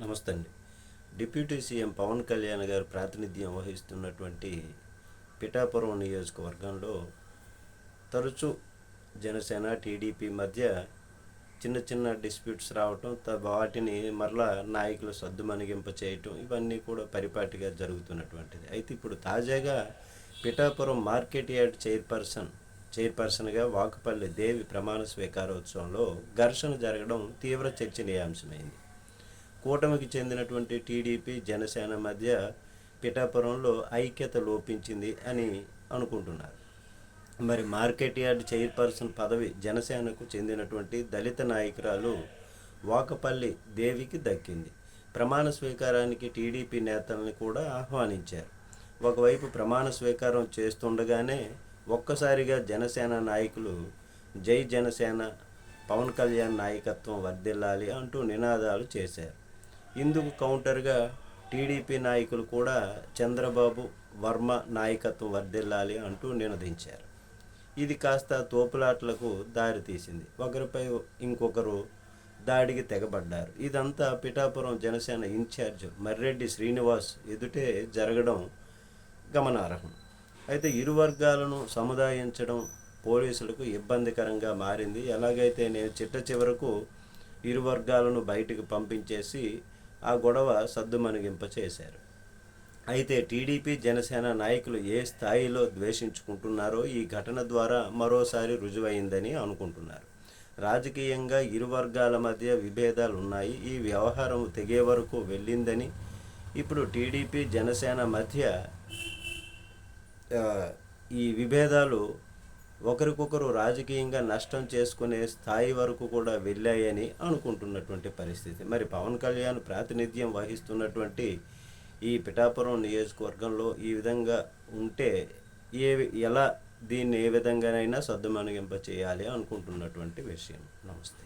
నమస్తే అండి deputy CM Pawan Kalyan గారు ప్రాతినిధ్యం వహిస్తున్నటువంటి పిఠాపురం నియోజకవర్గంలో తరచూ జనసేన టీడీపీ మధ్య చిన్న చిన్న డిస్ప్యూట్స్ రావటం త- వాటిని మరలా నాయకులు సద్దుమణిగింప చేయటం ఇవన్నీ కూడా పరిపాటిగా జరుగుతున్నటువంటిది. అయితే ఇప్పుడు తాజాగా పిఠాపురం మార్కెట్ యార్డ్ చైర్పర్సన్ చైర్పర్సన్గా వాకపల్లి దేవి ప్రమాణ స్వీకారోత్సవంలో ఘర్షణ జరగడం తీవ్ర చర్చనీయాంశమైంది. కూటమికి చెందినటువంటి టీడీపీ జనసేన మధ్య పిఠాపురంలో ఐక్యత లోపించింది అని అనుకుంటున్నారు. మరి మార్కెట్ యార్డ్ చైర్పర్సన్ పదవి జనసేనకు చెందినటువంటి దళిత నాయకురాలు వాకపల్లి దేవికి దక్కింది. ప్రమాణ స్వీకారానికి టీడీపీ నేతల్ని కూడా ఆహ్వానించారు. ఒకవైపు ప్రమాణ స్వీకారం చేస్తుండగానే ఒక్కసారిగా జనసేన నాయకులు జై జనసేన పవన్ కళ్యాణ్ నాయకత్వం వర్ధిల్లాలి అంటూ నినాదాలు చేశారు. ఇందుకు కౌంటర్గా టీడీపీ నాయకులు కూడా చంద్రబాబు వర్మ నాయకత్వం వర్ధిల్లాలి అంటూ నినదించారు. ఇది కాస్త తోపులాట్లకు దారితీసింది ఒకరిపై ఇంకొకరు దాడికి తెగబడ్డారు. ఇదంతా పిఠాపురం జనసేన ఇన్ఛార్జ్ మర్రెడ్డి శ్రీనివాస్ ఎదుటే జరగడం గమనార్హం. అయితే ఇరు వర్గాలను సముదాయించడం పోలీసులకు ఇబ్బందికరంగా మారింది. ఎలాగైతే నేను చిట్ట చివరకు ఇరు వర్గాలను బయటకు పంపించేసి ఆ గొడవ సద్దుమణిగింప చేశారు. అయితే టీడీపీ జనసేన నాయకులు ఏ స్థాయిలో ద్వేషించుకుంటున్నారో ఈ ఘటన ద్వారా మరోసారి రుజువైందని అనుకుంటున్నారు. రాజకీయంగా ఇరు వర్గాల మధ్య విభేదాలు ఉన్నాయి ఈ వ్యవహారం తెగే వరకు వెళ్ళిందని ఇప్పుడు టీడీపీ జనసేన మధ్య ఈ విభేదాలు ఒకరికొకరు రాజకీయంగా నష్టం చేసుకునే స్థాయి వరకు కూడా వెళ్ళాయని అనుకుంటున్నటువంటి పరిస్థితి. మరి పవన్ కళ్యాణ్ ప్రాతినిధ్యం వహిస్తున్నటువంటి ఈ పిఠాపురం నియోజకవర్గంలో ఈ విధంగా ఉంటే ఏ ఎలా దీన్ని ఏ విధంగానైనా సద్దుమణిగింప చేయాలి అనుకుంటున్నటువంటి విషయం. నమస్తే.